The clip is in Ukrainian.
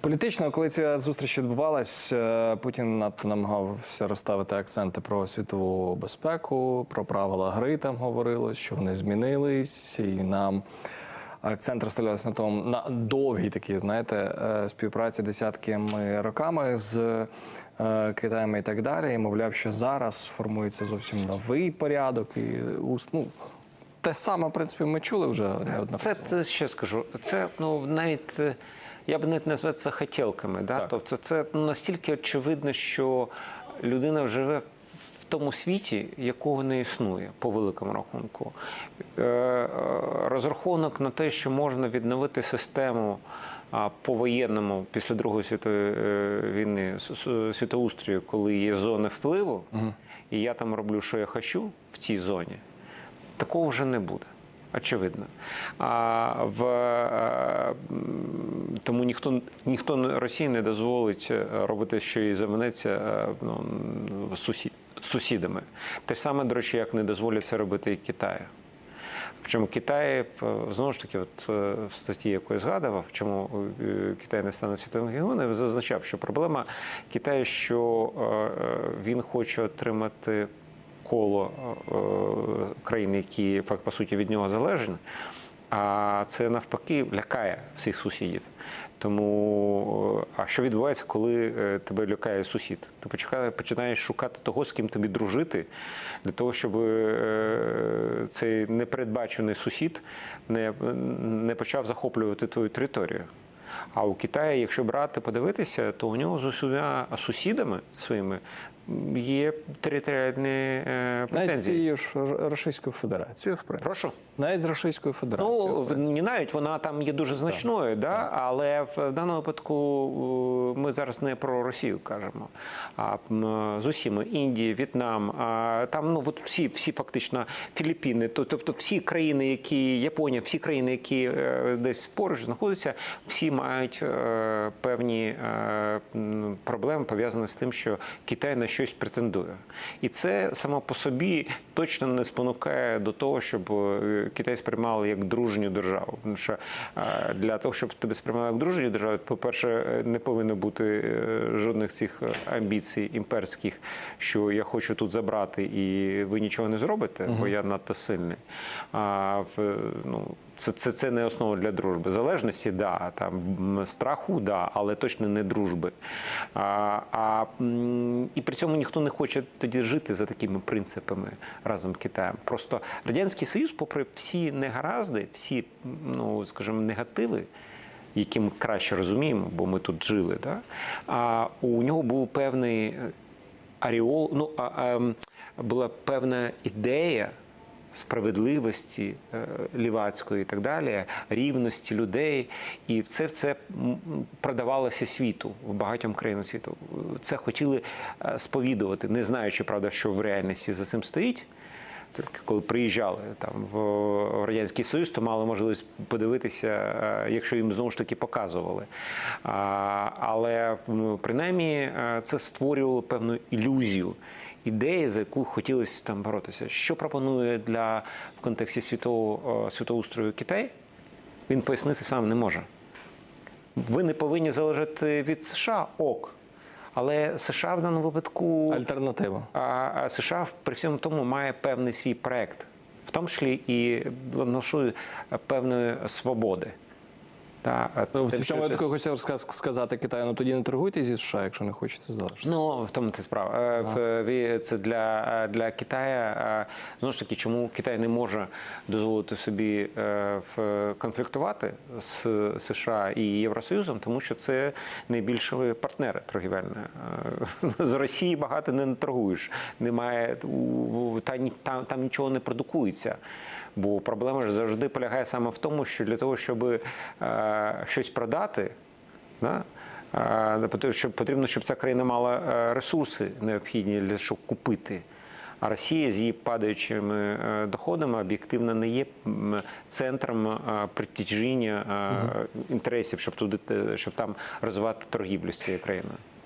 Політично, коли ця зустріч відбувалась, е, Путін надто намагався розставити акценти про світову безпеку, про правила гри там говорилось, що вони змінились, і нам акцент розставлявся на тому на довгій такій, знаєте, е, співпраці десятками роками з е, Китаєм і так далі. І мовляв, що зараз формується зовсім новий порядок і ну, те саме, в принципі, ми чули вже. Це, це ще скажу. Це ну навіть я б навіть назвав це хотілками. Да? Так. Тобто це настільки очевидно, що людина живе в тому світі, якого не існує по великому рахунку. Е, е, Розрахунок на те, що можна відновити систему. А повоєнному після Другої світової е, війни світоустрою, коли є зони впливу, і я там роблю, що я хочу в цій зоні, такого вже не буде. Очевидно. А в, е, тому ніхто, ніхто Росії не дозволить е, робити, що їй заманеться е, ну, з сусі- з сусідами. Те ж саме, до речі, як не дозволять це робити і Китаю. Причому Китай, знову ж таки, от в статті, яку я згадував, чому Китай не стане світовим гігоном, зазначав, що проблема Китаю, що він хоче отримати коло е, країн, які по суті від нього залежні. А це навпаки лякає всіх сусідів. Тому, е, а що відбувається, коли е, тебе лякає сусід? Ти починаєш шукати того, з ким тобі дружити, для того, щоб цей непередбачений сусід не, не почав захоплювати твою територію. А у Китаї, якщо брати, подивитися, то у нього з усіма сусідами своїми є територіальні е, Навіть з претензії. цією ж Російською Федерацією, в принципі. Прошу. Навіть з Російською Федерацією. Ну, не навіть вона там є дуже значною, да? але в даному випадку ми зараз не про Росію кажемо, а з усіма Індія, В'єтнам, там ну от всі, всі фактично Філіппіни, тобто всі країни, які Японія, всі країни, які е, десь поруч знаходяться, всі мають е, певні е, проблеми пов'язані з тим, що Китай на щось претендує, і це само по собі точно не спонукає до того, щоб е, Китай сприймали як дружню державу. Тому що е, для того, щоб тебе сприймали як дружню державу, по-перше, е, не повинно бути жодних цих амбіцій імперських, що я хочу тут забрати і ви нічого не зробите, бо я надто сильний. А в ну. Це, це, це не основа для дружби. Залежності, да, там страху, да, але точно не дружби. А, а, і при цьому ніхто не хоче тоді жити за такими принципами разом Китаєм. Просто Радянський Союз, попри всі негаразди, всі, ну, скажімо, негативи, які ми краще розуміємо, бо ми тут жили, да, а у нього був певний аріол, ну, а, а, була певна ідея справедливості е, лівацької і так далі, рівності людей. І це все продавалося світу в багатьом країнам світу. Це хотіли е, сповідувати, не знаючи, правда, що в реальності за цим стоїть. Тільки коли приїжджали там в радянський союз, то мали можливість подивитися, е, якщо їм знову ж таки показували. Але принаймні це створювало певну ілюзію. Ідеї, за яку хотілося там боротися. Що пропонує для в контексті світового е, світоустрою Китай? Він пояснити сам не може. Ви не повинні залежати від США ок. Але США в даному випадку Альтернатива. а США при всьому тому має певний свій проект, в тому числі і ношу певної свободи. Та, В тим, цьому ти- випадку я хотів сказати Китаю, ну тоді не торгуйте зі США, якщо не хочете залежати. Ну, в тому ти справа. Е, в- Це для, для Китаю. е, Знову ж таки, чому Китай не може дозволити собі е, в- конфліктувати з США і Євросоюзом, тому що це найбільші партнери торгівельні. Е, З Росії багато не торгуєш. Немає та ні- там, там нічого не продукується. Бо проблема ж завжди полягає саме в тому, що для того, щоб е, щось продати, да, е, щоб, потрібно, щоб ця країна мала е, ресурси необхідні для щоб купити. А Росія з її падаючими доходами об'єктивно не є центром притяжіння інтересів, щоб туди щоб там розвивати торгівлю з цією країною.